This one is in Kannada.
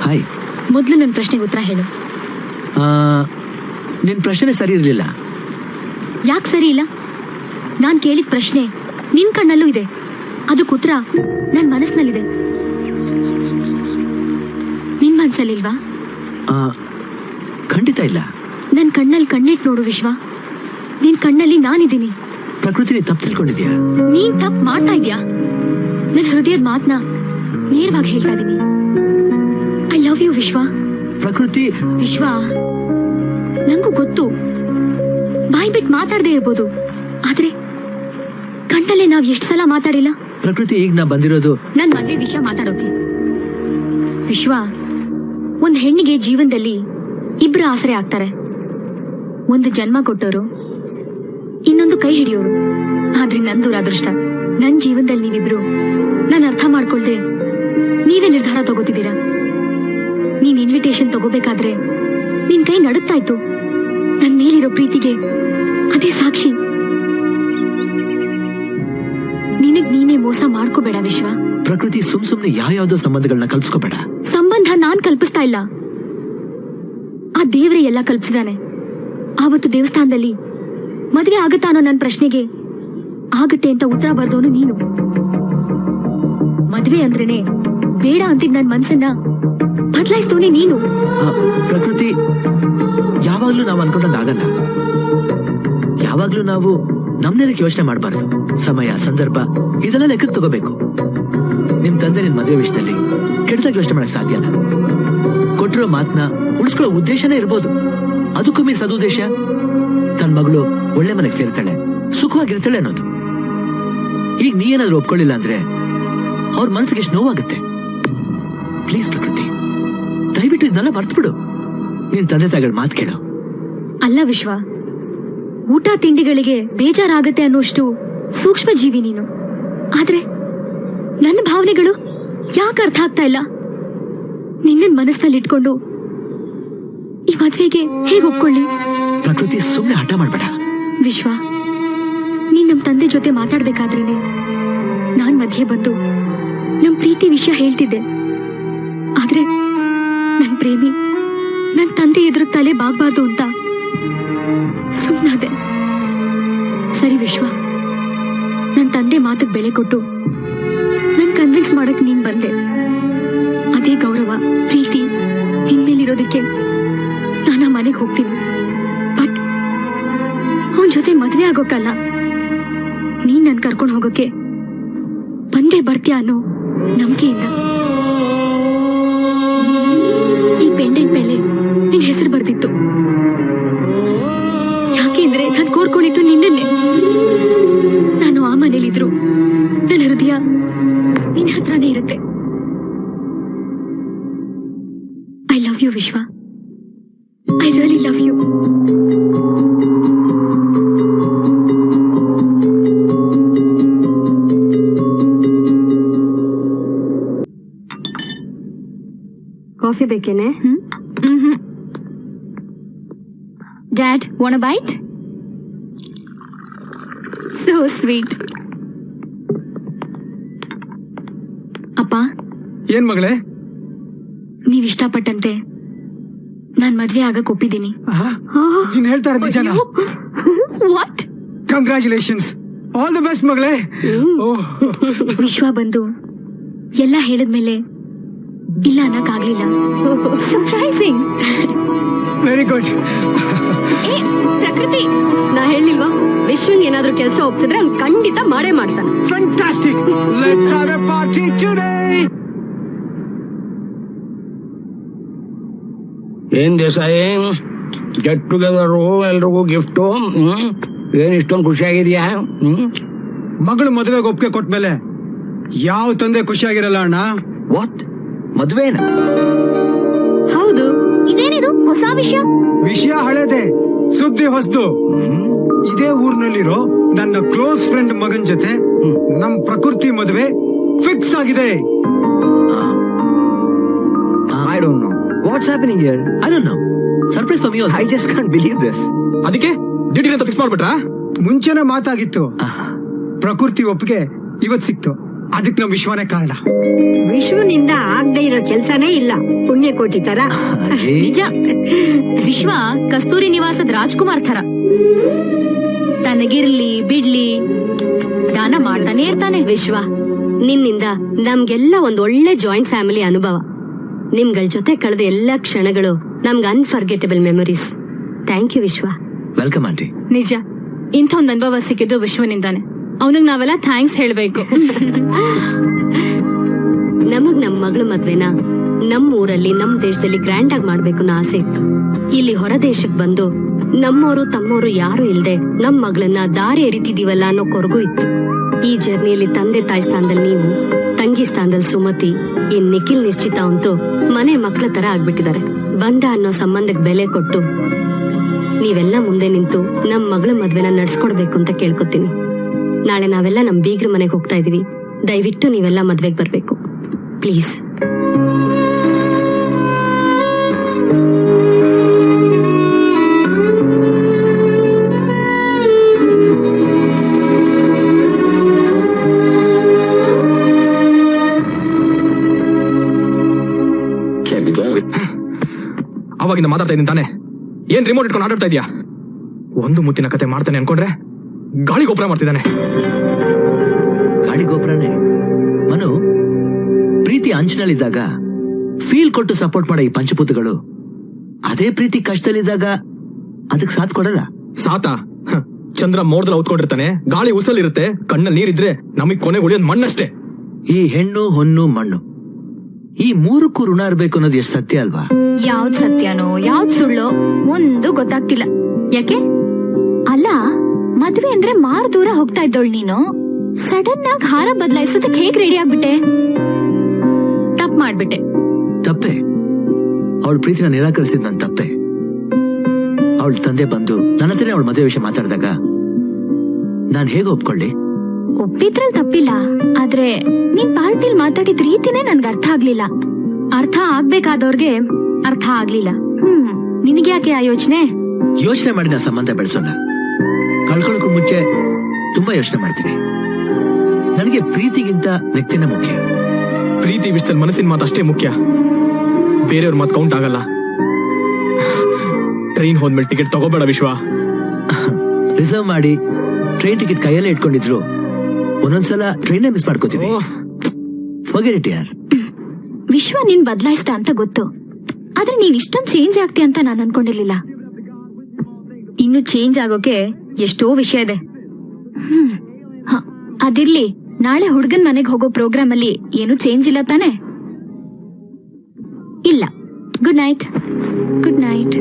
ಹಾಯ್ ಮೊದಲು ನನ್ನ ಪ್ರಶ್ನೆಗೆ ಉತ್ತರ ಹೇಳು. ಆ, ನಿನ್ ಪ್ರಶ್ನೆ ಸರಿ ಇರಲಿಲ್ಲ. ಯಾಕೆ ಸರಿ ಇಲ್ಲ? ನಾನು ಕೇಳಿದ ಪ್ರಶ್ನೆ ನಿನ್ ಕಣ್ಣಲ್ಲೂ ಇದೆ. ಅದಕ್ಕೆ ಉತ್ತರ ನನ್ನ ಮನಸ್ಸಿನಲ್ಲಿದೆ ನಿನ್ ಮನ್ಸಲ್ಲಿಲ್ವಾ? ಖಂಡಿತ ಇಲ್ಲ. ನನ್ನ ಕಣ್ಣಲ್ಲಿ ಕಣ್ಣಿಟ್ ನೋಡು ವಿಶ್ವ. ನಿನ್ ಕಣ್ಣಲ್ಲಿ ನಾನಿದ್ದೀನಿ. ಪ್ರಕೃತಿ ತಪ್ಪು ತಿಳ್ಕೊಂಡಿದ್ಯಾ? ನೀನ್ ತಪ್ಪು ಮಾಡ್ತಾ ಇದ್ಯಾ? ನನ್ನ ಹೃದಯದ ಮಾತನ್ನ ನೇರವಾಗಿ ಹೇಳ್ತಾ ಇದೀನಿ. ಐ ಲವ್ ಯು ವಿಶ್ವ ಪ್ರಕೃತಿ. ವಿಶ್ವ ನಂಗೂ ಗೊತ್ತು. ಬಾಯ್ ಬಿಟ್ಟು ಮಾತಾಡದೆ ಇರ್ಬೋದು. ಆದ್ರೆ ಕಣ್ಣಲ್ಲೇ ನಾವ್ ಎಷ್ಟು ಸಲ ಮಾತಾಡಿಲ್ಲ? ಪ್ರಕೃತಿ ಈಗ ನಾ ಬಂದಿರೋದು. ನನ್ ಮದ್ವೆ ವಿಷಯ ಮಾತಾಡೋಕೆ. ವಿಶ್ವ ಒಂದ್ ಹೆಣ್ಣಿಗೆ ಜೀವನದಲ್ಲಿ ಇಬ್ರು ಆಸರೆ ಆಗ್ತಾರೆ. ಒಂದು ಜನ್ಮ ಕೊಟ್ಟೋರು ಇನ್ನೊಂದು ಕೈ ಹಿಡಿಯೋರು. ಆದ್ರೆ ನಂದು ಅದೃಷ್ಟ ನನ್ ಜೀವನದಲ್ಲಿ ನೀವಿಬ್ರು ನಾನು ಅರ್ಥ ಮಾಡ್ಕೊಳ್ದೆ ನೀವೇ ನಿರ್ಧಾರ ತಗೋತಿದ್ದೀರಾ? ನೀನ್ ಇನ್ವಿಟೇಷನ್ ತಗೋಬೇಕಾದ್ರೆ ನಿನ್ ಕೈ ನಡುತ್ತಾ ಇತ್ತು ನನ್ ಮೇಲಿರೋ ಪ್ರೀತಿಗೆ ಅದೇ ಸಾಕ್ಷಿ. ನಿನಗ್ ನೀನೇ ಮೋಸ ಮಾಡ್ಕೋಬೇಡ ವಿಶ್ವ. ಪ್ರಕೃತಿ ಸುಮ್ ಸುಮ್ನೆ ಯಾವ ಯಾವ್ದೋ ಸಂಬಂಧಗಳನ್ನ ಕಲ್ಪಿಸ್ಕೋಬೇಡ. ಸಂಬಂಧ ನಾನ್ ಕಲ್ಪಿಸ್ತಾ ಇಲ್ಲ. ಆ ದೇವ್ರೆ ಎಲ್ಲ ಕಲ್ಪಿಸಿದಾನೆ. ಆವತ್ತು ದೇವಸ್ಥಾನದಲ್ಲಿ ಮದ್ವೆ ಆಗತ್ತಾ ಅನ್ನೋ ನನ್ನ ಪ್ರಶ್ನೆಗೆ ಆಗತ್ತೆ ಅಂತ ಉತ್ತರ ಬರ್ದೋನು ನೀನು. ಮದ್ವೆ ಅಂದ್ರೇನೆ ಬೇಡ ಅಂತಿದ್ ನನ್ ಮನ್ಸನ್ನ ಬದಲಾಯಿಸ್ತವನೇ ನೀನು? ಪ್ರಕೃತಿ, ಯಾವಾಗ್ಲೂ ನಾವು ಅನ್ಕೊಂಡಂಗ ಆಗಲ್ಲ. ಯಾವಾಗ್ಲೂ ನಾವು ನಮ್ನೇನಕ್ಕೆ ಯೋಚನೆ ಮಾಡಬಾರ್ದು. ಸಮಯ, ಸಂದರ್ಭ, ಇದೆಲ್ಲ ಲೆಕ್ಕಕ್ಕೆ ತಗೋಬೇಕು. ನಿಮ್ ತಂದೆ ನಿನ್ ಮದುವೆ ವಿಷಯದಲ್ಲಿ ಕೆಟ್ಟದಾಗ ಯೋಚನೆ ಮಾಡಕ್ ಸಾಧ್ಯನಾ ಕೊಟ್ಟಿರೋ ಮಾತನ್ನ ಉಳಿಸ್ಕೊಳ್ಳೋ ಉದ್ದೇಶನೇ ಇರ್ಬೋದು. ಅದಕ್ಕೂ ಮೀ ಸದುದ್ದೇಶ ತನ್ ಮಗಳು ಒಳ್ಳೆ ಮನೆಗೆ ಸೇರ್ತಾಳೆ ಸುಖವಾಗಿರ್ತಾಳೆ ಅನ್ನೋದು. ಈಗ ನೀ ಏನಾದ್ರೂ ಒಪ್ಕೊಳ್ಳಿಲ್ಲ ಅಂದ್ರೆ ಅವ್ರ ಮನಸ್ಸಿಗೆ ಎಷ್ಟು ನೋವಾಗುತ್ತೆ? ಪ್ಲೀಸ್ ಪ್ರಕೃತಿ. ದಯವಿಟ್ಟು ಇದನ್ನೆಲ್ಲ ಮರ್ತು ಬಿಡು ನಿನ್ ತಂದೆ ತಾಯಿಗಳ ಮಾತು ಕೇಳು. ಅಲ್ಲ ವಿಶ್ವ ಊಟ ತಿಂಡಿಗಳಿಗೆ ಬೇಜಾರಾಗತ್ತೆ ಅನ್ನೋಷ್ಟು ಸೂಕ್ಷ್ಮ ಜೀವಿ ನೀನು. ಆದ್ರೆ ನನ್ನ ಭಾವನೆಗಳು ಯಾಕೆ ಅರ್ಥ ಆಗ್ತಾ ಇಲ್ಲ? ನಿನ್ನ ಮನಸ್ಸಿನಲ್ಲಿ ಇಟ್ಕೊಂಡು ಈ ಮದ್ವೆಗೆ ಹೇಗೆ ಒಪ್ಕೊಳ್ಳಿ? ಪ್ರಕೃತಿ ಸುಮ್ಮನೆ ಹಠ ಮಾಡಬೇಡ. ವಿಶ್ವ ನೀನ್ ನಮ್ ತಂದೆ ಜೊತೆ ಮಾತಾಡ್ಬೇಕಾದ್ರೇನೆ ನಾನ್ ಮಧ್ಯೆ ಬಂದು ನಮ್ ಪ್ರೀತಿ ವಿಷಯ ಹೇಳ್ತಿದ್ದೆ. ಪ್ರೇಮಿ. ನನ್ ತಂದೆ ಎದುರು ತಲೆ ಬಾಗ್ಬಾರ್ದು ಅಂತ. ಸುಮ್ಮನಾದೆ ಸರಿ ವಿಶ್ವ. ನನ್ನ ತಂದೆ ಮಾತಕ್ ಬೆಲೆ ಕೊಟ್ಟು. ನನ್ ಕನ್ವಿನ್ಸ್ ಮಾಡಕ್ ನೀನ್ ಬಂದೆ. ಅದೇ ಗೌರವ, ಪ್ರೀತಿ ನಿನ್ಮೇಲಿರೋದಕ್ಕೆ ನಾನು ಮನೆಗೆ ಹೋಗ್ತೀನಿ. ಬಟ್ ಅವನ್ ಜೊತೆ ಮದುವೆ ಆಗೋಕಲ್ಲ. ನೀನ್ ನನ್ ಕರ್ಕೊಂಡು ಹೋಗೋಕೆ ಬಂದೇ ಬರ್ತೀಯ ಅನ್ನೋ ನಂಬಿಕೆಯಿಂದ. ಈ ಪೆಂಡೆಂಟ್ ಮೇಲೆ ನಿನ್ ಹೆಸರು ಬರ್ದಿತ್ತು. ಯಾಕೆಂದ್ರೆ ನಾನ್ ಕೋರ್ಕೊಂಡಿದ್ದು ನಿನ್ನೆ ನಾನು ಆ ಮನೇಲಿದ್ರು. ನನ್ನ ಹೃದಯ ನಿನ್ ಹತ್ರನೇ ಇರುತ್ತೆ. I love you Vishwa. I really love you coffee ಬೇಕೇನೆ? Dad one bite so sweet ಅಪ್ಪ? ಏನ್ ಮಗಳೇ? ನೀವ್ ಇಷ್ಟಪಟ್ಟಂತೆ. ನಾನ್ ಮದ್ವೆ ಆಗಕ್ ಒಪ್ಪಿದ್ದೀನಿ. ನೀನ್ ಹೇಳ್ತಾ ಇರೋದು what congratulations all the best ಮಗಳೇ. ವಿಶ್ವ ಬಂದು ಎಲ್ಲ ಹೇಳಿದ್ಮೇಲೆ ಇಲ್ಲ ಅನ್ನಕ್ಕಾಗ್ಲಿಲ್ಲ ಸರ್ಪ್ರೈಸಿಂಗ್ ವೆರಿ ಗುಡ್ ಏ ಪ್ರಕೃತಿ ನಾ ಹೇಳಿಲ್ವಾ? ವಿಶ್ವಂಗ್ ಏನಾದ್ರೂ ಕೆಲಸ ಒಪ್ಸಿದ್ರೆ ಅವ್ನು ಖಂಡಿತ ಮಾಡೇ ಮಾಡ್ತಾನೆ. Fantastic let's have a party today ಏನ್ ದೇಸಾಯಿ? ಗೆಟ್ ಟುಗೆದರ್ ಎಲ್ರಿಗೂ ಗಿಫ್ಟು ಏನ್ ಇಷ್ಟೊಂದು ಖುಷಿಯಾಗಿದ್ಯಾ? ಹ್ಮ್? ಮಗಳು ಮದುವೆಗೆ ಒಪ್ಪಿಗೆ ಕೊಟ್ಮೇಲೆ ಯಾವ ತಂದೆ ಖುಷಿಯಾಗಿರಲ್ಲ ಅಣ್ಣ? ವಾಟ್ ಮದ್ವೆನ? ಹೌದು. ಇದೇನಿದು? ಹೊಸ ವಿಷಯ? ವಿಷಯ ಹಳೇದೆ ಸುದ್ದಿ ಹೊಸದು. ಇದೇ ಊರ್ನಲ್ಲಿರೋ ನನ್ನ ಕ್ಲೋಸ್ ಫ್ರೆಂಡ್ ಮಗನ್ ಜೊತೆ ನಮ್ ಪ್ರಕೃತಿ ಮದುವೆ ಫಿಕ್ಸ್ ಆಗಿದೆ. I don't know what's happening here I don't know surprise for me I just can't believe this ಅದಕ್ಕೆ ದಿಢೀರ್ ಅಂತ ಫಿಕ್ಸ್ ಮಾಡ್ಬಿಟ್ರಾ? ಮುಂಚೆನೆ ಮಾತಾಗಿತ್ತು. ಪ್ರಕೃತಿ ಒಪ್ಪಿಗೆ ಇವತ್ತು ಸಿಕ್ತು. ಅದಕ್ಕೆ ನಮ್ ವಿಶ್ವನೇ ಕಾರಣ. ವಿಶ್ವನಿಂದ ಆಗದೆ ಇರೋ ಕೆಲ್ಸನೇ ಇಲ್ಲ. ಪುಣ್ಯ ಕೋಟಿ ತರ ನಿಜ. ವಿಶ್ವ ಕಸ್ತೂರಿ ನಿವಾಸದ ರಾಜ್ಕುಮಾರ್ ತರ ತನಗಿರ್ಲಿ ಬಿಡ್ಲಿ ದಾನ ಮಾಡ್ತಾನೆ ಇರ್ತಾನೆ ವಿಶ್ವ. ನಿನ್ನಿಂದ ನಮ್ಗೆಲ್ಲ ಒಂದ್ ಒಳ್ಳೆ ಜಾಯಿಂಟ್ ಫ್ಯಾಮಿಲಿ ಅನುಭವ. ನಿಮ್ಗಳ ಜೊತೆ ಕಳೆದ ಎಲ್ಲಾ ಕ್ಷಣಗಳು ನಮ್ಗೆ unforgettable memories thank you Vishwa. Welcome aunty ನಿಜ. ಇಂಥ ಒಂದ್ ಅನುಭವ ಸಿಕ್ಕಿದ್ದು ವಿಶ್ವನಿಂದಾನೆ. ಅವನಿಗೆ ನಾವೆಲ್ಲ ಥ್ಯಾಂಕ್ಸ್ ಹೇಳ್ಬೇಕು. ನಮಗ್ ನಮ್ ಮಗಳ ಮದ್ವೆನ ನಮ್ ಊರಲ್ಲಿ, ನಮ್ ದೇಶದಲ್ಲಿ ಗ್ರ್ಯಾಂಡ್ ಆಗಿ ಮಾಡ್ಬೇಕು ಆಸೆ ಇತ್ತು. ಇಲ್ಲಿ ಹೊರ ದೇಶಕ್ ಬಂದು ನಮ್ಮೋರು, ತಮ್ಮೋರು ಯಾರು ಇಲ್ದೆ ನಮ್ ಮಗಳನ್ನ ದಾರಿ ಎರಿತಿದೀವಲ್ಲ ಅನ್ನೋ ಕೊರಗು ಇತ್ತು. ಈ ಜರ್ನಿಯಲ್ಲಿ ತಂದೆ ತಾಯಿ ಸ್ಥಾನದಲ್ಲಿ ನೀವು, ತಂಗಿ ಸ್ಥಾನದಲ್ಲಿ ಸುಮತಿ, ಈ ನಿಖಿಲ್ ನಿಶ್ಚಿತ ಅಂತೂ ಮನೆ ಮಕ್ಕಳ ತರ ಆಗ್ಬಿಟ್ಟಿದ್ದಾರೆ. ಬಂದ ಅನ್ನೋ ಸಂಬಂಧಕ್ಕೆ ಬೆಲೆ ಕೊಟ್ಟು ನೀವೆಲ್ಲ ಮುಂದೆ ನಿಂತು ನಮ್ ಮಗಳ ಮದ್ವೆನ ನಡ್ಸ್ಕೊಡ್ಬೇಕು ಅಂತ ಕೇಳ್ಕೊತೀನಿ. ನಾಳೆ ನಾವೆಲ್ಲ ನಮ್ ಬೀಗ್ರ ಮನೆಗೆ ಹೋಗ್ತಾ ಇದೀವಿ. ದಯವಿಟ್ಟು ನೀವೆಲ್ಲ ಮದ್ವೆಗೆ ಬರ್ಬೇಕು. ಪ್ಲೀಸ್. ಅವಾಗಿಂದ ಮಾತಾಡ್ತಾ ಇದ್ದೀನಿ ತಾನೆ. ಏನ್ ರಿಮೋಟ್ ಇಟ್ಕೊಂಡು ಆಟಾಡ್ತಾ ಇದೀಯಾ? ಒಂದು ಮುತ್ತಿನ ಕತೆ ಮಾಡ್ತಾನೆ ಅನ್ಕೊಂಡ್ರೆ? ಗಾಳಿ ಗೋಪುರ ಮಾಡ್ತಿದ್ದಾನೆ. ಗಾಳಿ ಗೋಪುರನೇ? ಮನು ಪ್ರೀತಿ ಅಂಚಿನಲ್ಲಿದ್ದಾಗ ಫೀಲ್ ಕೊಟ್ಟು ಸಪೋರ್ಟ್ ಮಾಡ ಈ ಪಂಚಭೂತಗಳು ಅದೇ ಪ್ರೀತಿ ಕಷ್ಟದಲ್ಲಿದ್ದಾಗ ಅದಕ್ಕೆ ಸಾಥ್ ಕೊಡಲ್ಲ? ಸಾತ? ಚಂದ್ರ ಮೋಡದಲ್ಲಿ ಹೊತ್ಕೊಂಡಿರ್ತಾನೆ ಗಾಳಿ ಉಸಲಿರುತ್ತೆ ಕಣ್ಣಲ್ಲಿ ನೀರಿದ್ರೆ ನಮಗ್ ಕೊನೆ ಉಳಿಯೋದ್ ಮಣ್ಣಷ್ಟೇ. ಈ ಹೆಣ್ಣು ಹೊನ್ನು ಮಣ್ಣು ಈ ಮೂರಕ್ಕೂ ಋಣ ಇರ್ಬೇಕು ಅನ್ನೋದು ಎಷ್ಟು ಸತ್ಯ ಅಲ್ವಾ? ಯಾವ್ದ್ ಸತ್ಯನೋ ಯಾವ್ದ್ ಸುಳ್ಳೋ ಒಂದು ಗೊತ್ತಾಗ್ತಿಲ್ಲ. ಯಾಕೆ? ಅಲ್ಲ ಮದ್ವೆ ಅಂದ್ರೆ ಮಾರು ದೂರ ಹೋಗ್ತಾ ಇದ್ದೋಳ್ ನೀನು? ಸಡನ್ ಆಗಿ ಹಾರ ಬದಲಾಯಿಸೋದಕ್ಕೆ ಹೇಗ್ ರೆಡಿ ಆಗ್ಬಿಟ್ಟೆ? ತಪ್ಪು ಮಾಡ್ಬಿಟ್ಟೆ. ತಪ್ಪೆ? ಅವಳ ಪ್ರೀತಿನ ನಿರಾಕರಿಸಿದ್ ನನ್ ತಪ್ಪೆ. ಅವಳ ತಂದೆ ಬಂದು ನನ್ನ ಹತ್ರನೇ ಅವಳ ಮದುವೆ ವಿಷಯ ಮಾತಾಡಿದಾಗ ನಾನ್ ಹೇಗೆ ಒಪ್ಕೊಳ್ಳಿ? ಒಪ್ಪಿದ್ರೆ ತಪ್ಪಿಲ್ಲ. ಆದ್ರೆ ನೀನ್ ಪಾರ್ಟಿಲ್ ಮಾತಾಡಿದ ರೀತಿನೇ ನನ್ಗೆ ಅರ್ಥ ಆಗ್ಲಿಲ್ಲ. ಅರ್ಥ ಆಗ್ಬೇಕಾದವ್ರಿಗೆ ಅರ್ಥ ಆಗ್ಲಿಲ್ಲ. ಹ್ಮ್ ನಿನಗ್ಯಾಕೆ ಆ ಯೋಚನೆ? ಯೋಚನೆ ಮಾಡಿ ನಾ ಸಂಬಂಧ ಬೆಳೆಸೋಣ. ಕಳ್ಕೊಳ್ಳೋಕ್ಕೂ ಮುಂಚೆ ತುಂಬಾ ಯೋಚನೆ ಮಾಡ್ತೀನಿ. ನನಗೆ ಪ್ರೀತಿಗಿಂತ ವ್ಯಕ್ತಿನೇ ಮುಖ್ಯ. ಪ್ರೀತಿ ವಿಷಯದಲ್ಲಿ ಮನಸ್ಸಿನ ಮಾತು ಅಷ್ಟೇ ಮುಖ್ಯ. ಬೇರೆಯವ್ರ ಮಾತು ಕೌಂಟ್ ಆಗಲ್ಲ. ಟ್ರೈನ್ ಹೋದ್ಮೇಲೆ ಟಿಕೆಟ್ ತಗೋಬೇಡ ವಿಶ್ವ. ರಿಸರ್ವ್ ಮಾಡಿ ಟ್ರೈನ್ ಟಿಕೆಟ್ ಕೈಯಲ್ಲೇ ಇಟ್ಕೊಂಡಿದ್ರು. ಒಂದೊಂದ್ಸಲ ಟ್ರೈನ್ ಮಿಸ್ ಮಾಡ್ಕೋತೀವಿ. ವಿಶ್ವ ನೀನ್ ಬದಲಾಯಿಸ್ದ ಅಂತ ಗೊತ್ತು. ಆದ್ರೆ ನೀನ್ ಇಷ್ಟೊಂದ್ ಚೇಂಜ್ ಆಗ್ತೀಯ ಅಂತ ನಾನು ಅನ್ಕೊಂಡಿರ್ಲಿಲ್ಲ. ಇನ್ನು ಚೇಂಜ್ ಆಗೋಕೆ ಎಷ್ಟೋ ವಿಷಯ ಇದೆ. ಹ್ಮ್. ಅದಿರ್ಲಿ, ನಾಳೆ ಹುಡುಗನ್ ಮನೆಗೆ ಹೋಗೋ ಪ್ರೋಗ್ರಾಮ್ ಅಲ್ಲಿ ಏನು ಚೇಂಜ್ ಇಲ್ಲ ತಾನೆ? ಇಲ್ಲ. Good night good night